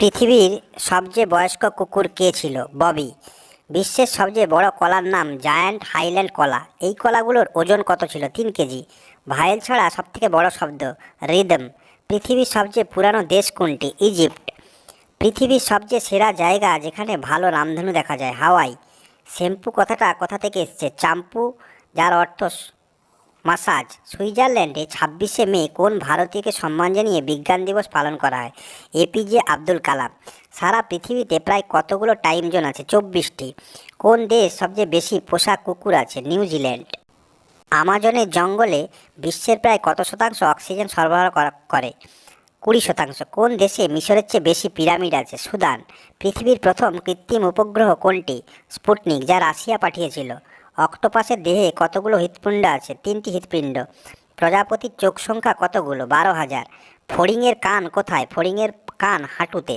পৃথিবীর সবচেয়ে বয়স্ক কুকুর কে ছিল? ববি। বিশ্বের সবচেয়ে বড় কলার নাম জায়ান্ট হাইল্যান্ড কলা। এই কলাগুলোর ওজন কত ছিল? তিন কেজি। ভায়েল ছাড়া সবথেকে বড় শব্দ রিদম। পৃথিবীর সবচেয়ে পুরানো দেশ কোনটি? ইজিপ্ট। পৃথিবীর সবচেয়ে সেরা জায়গা যেখানে ভালো রামধনু দেখা যায়, হাওয়াই। শ্যাম্পু কথাটা কোথা থেকে এসছে? চাম্পু, যার অর্থ মাসাজ। সুইজারল্যান্ডে ছাব্বিশে মে কোন ভারতীয়কে সম্মান জানিয়ে বিজ্ঞান দিবস পালন করা হয়? এপিজে আব্দুল কালাম। সারা পৃথিবীতে প্রায় কতগুলো টাইম জোন আছে? চব্বিশটি। কোন দেশ সবচেয়ে বেশি পোষা কুকুর আছে? নিউজিল্যান্ড। আমাজনের জঙ্গলে বিশ্বের প্রায় কত শতাংশ অক্সিজেন সরবরাহ করা- কুড়ি শতাংশ। কোন দেশে মিশরের চেয়ে বেশি পিরামিড আছে? সুদান। পৃথিবীর প্রথম কৃত্রিম উপগ্রহ কোনটি? স্পুটনিক, যা রাশিয়া পাঠিয়েছিল। অক্টোপাসের দেহে কতগুলো হৃৎপিণ্ড আছে? তিনটি হৃৎপিণ্ড। প্রজাপতির চোখ সংখ্যা কতগুলো? বারো হাজার। ফড়িংয়ের কান কোথায়? ফড়িংয়ের কান হাঁটুতে।